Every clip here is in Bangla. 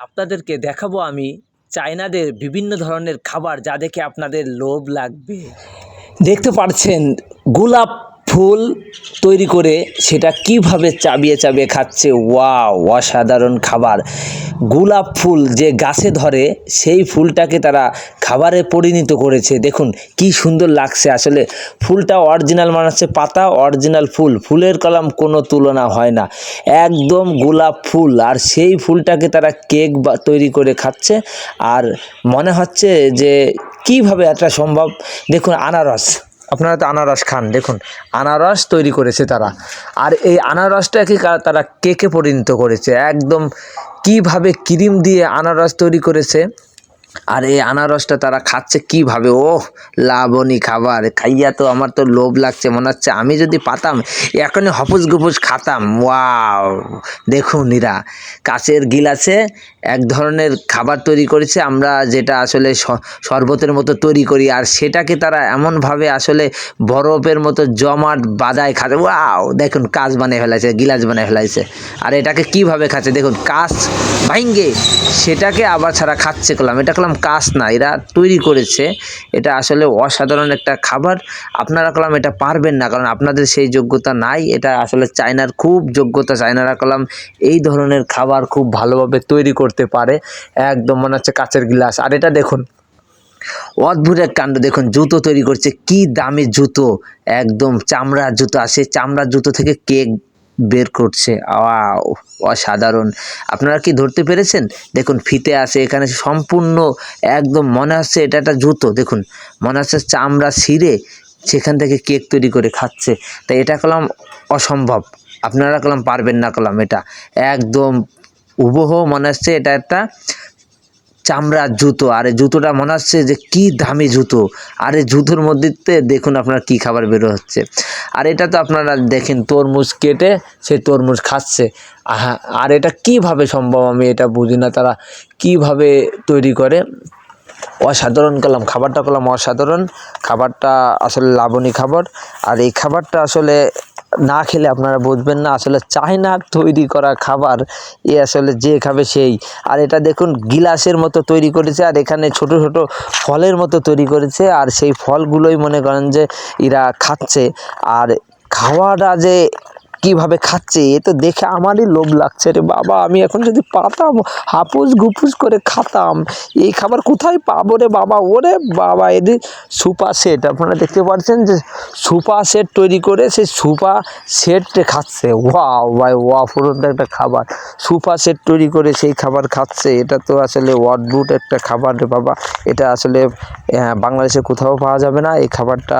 আপনাদেরকে দেখাবো আমি চায়নাদের বিভিন্ন ধরনের খাবার যা দেখে আপনাদের লোভ লাগবে। দেখতে পাচ্ছেন গোলাপ ফুল তৈরি করে সেটা কীভাবে চাবিয়ে চাবিয়ে খাচ্ছে? ওয়াও, অসাধারণ খাবার। গোলাপ ফুল যে গাছে ধরে, সেই ফুলটাকে তারা খাবারে পরিণত করেছে। দেখুন, কি সুন্দর লাগছে। আসলে ফুলটা অরিজিনাল মানে হচ্ছে পাতা, অরিজিনাল ফুল। ফুলের কলাম কোনো তুলনা হয় না। একদম গোলাপ ফুল। আর সেই ফুলটাকে তারা কেক তৈরি করে খাচ্ছে। আর মনে হচ্ছে যে কীভাবে এটা সম্ভব? দেখুন, আনারস। আপনারা তো আনারস খান, দেখুন, আনারস তৈরি করেছে তারা। আর এই আনারসটাকে তারা কেকে পরিণত করেছে? একদম কীভাবে ক্রিম দিয়ে আনারস তৈরি করেছে? আর এই আনারসটা তারা খাচ্ছে কীভাবে? ও লাবণী খাবার। খাইয়া তো আমার তো লোভ লাগছে, মনে হচ্ছে আমি যদি পাতাম, এখনই হপুস গুপুস খাতাম। ওয়াও! দেখুন এরা কাচের গিলাসে এক ধরনের খাবার তৈরি করেছে, আমরা যেটা আসলে শরবতের মতো তৈরি করি, আর সেটাকে তারা এমনভাবে আসলে বরফের মতো জমাট বাদায় খাচ্ছে। ওয়াও! দেখুন, কাজ বানিয়ে ফেলাইছে, গিলাস বানিয়ে ফেলাইছে। আর এটাকে কীভাবে খাচ্ছে? দেখুন, কাজ ভাঙ্গে, সেটাকে আবার ছাড়া খাচ্ছে কলাম। এটা কলাম কাজ না, এরা তৈরি করেছে। এটা আসলে অসাধারণ একটা খাবার। আপনারা কলাম এটা পারবেন না, কারণ আপনাদের সেই যোগ্যতা নাই। এটা আসলে চায়নার খুব যোগ্যতা। চায়নারা কলাম এই ধরনের খাবার খুব ভালোভাবে তৈরি করতে পারে। একদম মনে হচ্ছে কাচের গ্লাস। আর এটা দেখুন, অদ্ভুত এক কাণ্ড। দেখুন, জুতো তৈরি করছে। কি দামি জুতো। একদম চামড়ার জুতো। আসে চামড়ার জুতো থেকে কেক বের করছে। অসাধারণ। আপনারা কি ধরতে পেরেছেন? দেখুন, ফিতে আছে, এখানে সম্পূর্ণ একদম মনে হচ্ছে এটা একটা জুতো। দেখুন, মনে হচ্ছে চামড়া ছিঁড়ে সেখান থেকে কেক তৈরি করে খাচ্ছে। তাই এটা কলাম অসম্ভব। আপনারা কলাম পারবেন না কলাম এটা। একদম উবহ মনে হচ্ছে এটা একটা চামড়ার জুতো। আর জুতোটা মনে হচ্ছে যে কি দামি জুতো। আর জুতোর মধ্যে দেখুন আপনার কি খাবার বেরো হচ্ছে। আর এটা তো আপনারা দেখেন, তরমুজ কেটে সেই তরমুজ খাচ্ছে। আর এটা কীভাবে সম্ভব আমি এটা বুঝি না। তারা কীভাবে তৈরি করে? অসাধারণ করলাম খাবারটা করলাম অসাধারণ। খাবারটা আসলে লাবণী খাবার। আর এই খাবারটা আসলে না খেলে আপনারা বুঝবেন না। আসলে চায়নার তৈরি করা খাবার, এ আসলে যে খাবে সেই। আর এটা দেখুন, গিলাসের মতো তৈরি করেছে আর এখানে ছোট ছোট ফলের মতো তৈরি করেছে। আর সেই ফলগুলোই মনে করেন যে এরা খাচ্ছে। আর খাওয়াটা যে কীভাবে খাচ্ছে, এ তো দেখে আমারই লোভ লাগছে রে বাবা। আমি এখন যদি পাতাম হাপুস গুপুস করে খাতাম, এই খাবার কোথায় পাবো রে বাবা? ওরে বাবা, এদের সুপা সেট। আপনারা দেখতে পাচ্ছেন যে সুপা সেট তৈরি করে সেই সুপা সেট খাচ্ছে। ওয়াও ভাই, ওয়া, ফুরন্ত একটা খাবার। সুপা সেট তৈরি করে সেই খাবার খাচ্ছে। এটা তো আসলে অদ্ভুত একটা খাবার রে বাবা। এটা আসলে বাংলাদেশে কোথাও পাওয়া যাবে না। এই খাবারটা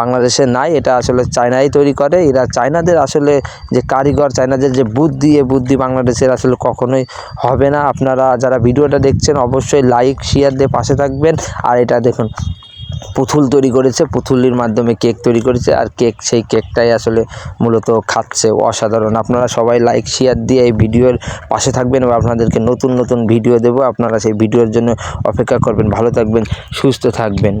বাংলাদেশে নাই, এটা আসলে চায়নাই তৈরি করে। এরা চায়নাদের আসলে যে কারিগর, চায়নাদের যে বুদ্ধি, এ বুদ্ধি বাংলাদেশের আসলে কখনোই হবে না। আপনারা যারা ভিডিওটা দেখছেন, অবশ্যই লাইক শেয়ার দিয়ে পাশে থাকবেন। আর এটা দেখুন, পুতুল তৈরি করেছে, পুতুলির মাধ্যমে কেক তৈরি করেছে। আর কেক, সেই কেকটাই আসলে মূলত খাচ্ছে, অসাধারণ। আপনারা সবাই লাইক শেয়ার দিয়ে এই ভিডিওর পাশে থাকবেন এবং আপনাদেরকে নতুন নতুন ভিডিও দেবো। আপনারা সেই ভিডিওর জন্য অপেক্ষা করবেন। ভালো থাকবেন, সুস্থ থাকবেন।